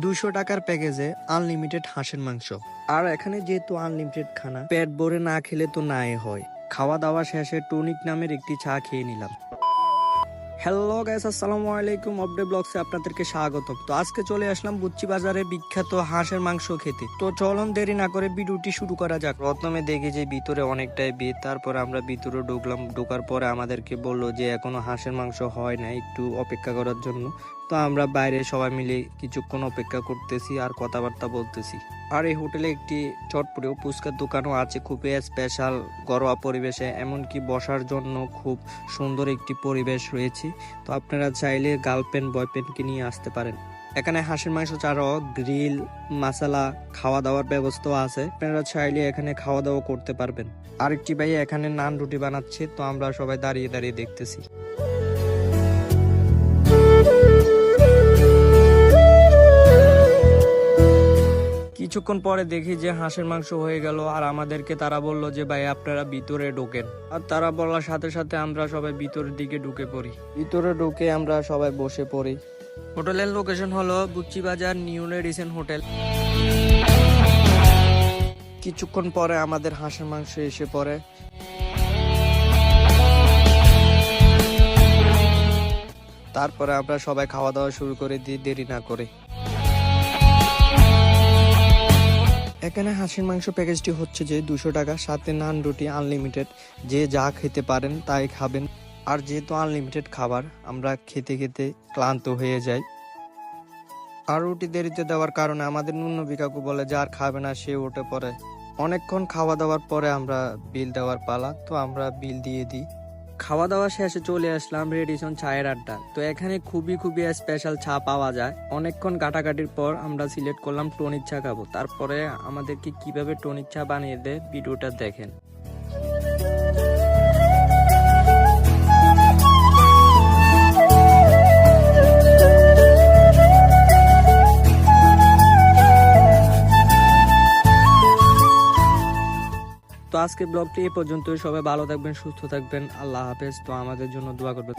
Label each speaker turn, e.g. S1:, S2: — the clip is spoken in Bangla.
S1: দুশো টাকার প্যাকেজে আনলিমিটেড হাঁসের মাংস। আর এখানে যেহেতু আনলিমিটেড খানা, পেট ভরে না খেলে তো নাই হয়। খাওয়া দাওয়া শেষে টনিক নামের একটি চা খেয়ে নিলাম। হ্যালো গাইস আসসালামু আলাইকুম। অপডে ব্লগসে আপনাদেরকে স্বাগতম। তো আজকে চলে আসলাম বুচ্চি বাজারে বিখ্যাত হাঁসের মাংস খেতে। তো চলন দেরি না করে ভিডিওটি শুরু করা যাক। প্রথমে দেখি যে ভিতরে অনেকটাই ভিড়, তারপর আমরা ভিতরে ঢুকলাম। ঢোকার পরে আমাদেরকে বলল যে এখনও হাঁসের মাংস হয় না, একটু অপেক্ষা করার জন্য। তো আমরা বাইরে সবাই মিলে কিছুক্ষণ অপেক্ষা করতেছি আর কথাবার্তা বলতেছি। আর এই হোটেলে একটি চটপটে ফুচকার দোকানও আছে, খুবই স্পেশাল ঘরোয়া পরিবেশে, এমনকি বসার জন্য খুব সুন্দর একটি পরিবেশ রয়েছে। তো আপনারা চাইলে গার্লফ্রেন্ড বয়ফ্রেন্ডকে নিয়ে আসতে পারেন। এখানে হাঁসের মাংস ছাড়াও গ্রিল মশলা খাওয়া দাওয়ার ব্যবস্থাও আছে। আপনারা চাইলে এখানে খাওয়া দাওয়া করতে পারবেন। আরেকটি ভাই এখানে নান রুটি বানাচ্ছে, তো আমরা সবাই দাঁড়িয়ে দাঁড়িয়ে দেখতেছি। কিছুক্ষণ পরে দেখি যে হাঁসের মাংস হয়ে গেল আর আমাদেরকে তারা বলল যে ভাই আপনারা ভিতরে ঢোকেন। আর তারা বলার সাথে সাথে আমরা সবাই ভিতরের দিকে ঢুকে পড়ি। ভিতরে ঢুকে আমরা সবাই বসে পড়ি। হোটেলের লোকেশন হলো বুচ্চি বাজার নিউ রেডিসন হোটেল। কিছুক্ষণ পরে আমাদের হাঁসের মাংস এসে পড়ে। তারপরে আমরা সবাই খাওয়া দাওয়া শুরু করে দিই দেরি না করে। এখানে হাঁসের মাংস প্যাকেজটি হচ্ছে যে দুশো টাকা, সাথে নান রুটি আনলিমিটেড যে যা খেতে পারেন তাই খাবেন। আর যেহেতু আনলিমিটেড খাবার, আমরা খেতে খেতে ক্লান্ত হয়ে যাই। আর রুটি দেরিতে দেওয়ার কারণে আমাদের নুন্নবী কাকু বলে যে আর খাবে না, সে উঠে পড়ে অনেকক্ষণ খাওয়া দাওয়ার পরে আমরা বিল দেওয়ার পালা, তো আমরা বিল দিয়ে দিই। খাওয়া দাওয়া শেষে চলে আসলাম রেডিসন চায়ের আড্ডা। তো এখানে খুবই খুবই স্পেশাল চা পাওয়া যায়। অনেকক্ষণ কাটাকাটির পর আমরা সিলেক্ট করলাম টনির চা খাব। তারপরে আমাদেরকে কীভাবে টনির চা বানিয়ে দেয়, ভিডিওটা দেখেন। তো আজকে ব্লগটি এ পর্যন্তই। সবাই ভালো থাকবেন, সুস্থ থাকবেন। আল্লাহ হাফেজ। তো আমাদের জন্য দোয়া করবেন।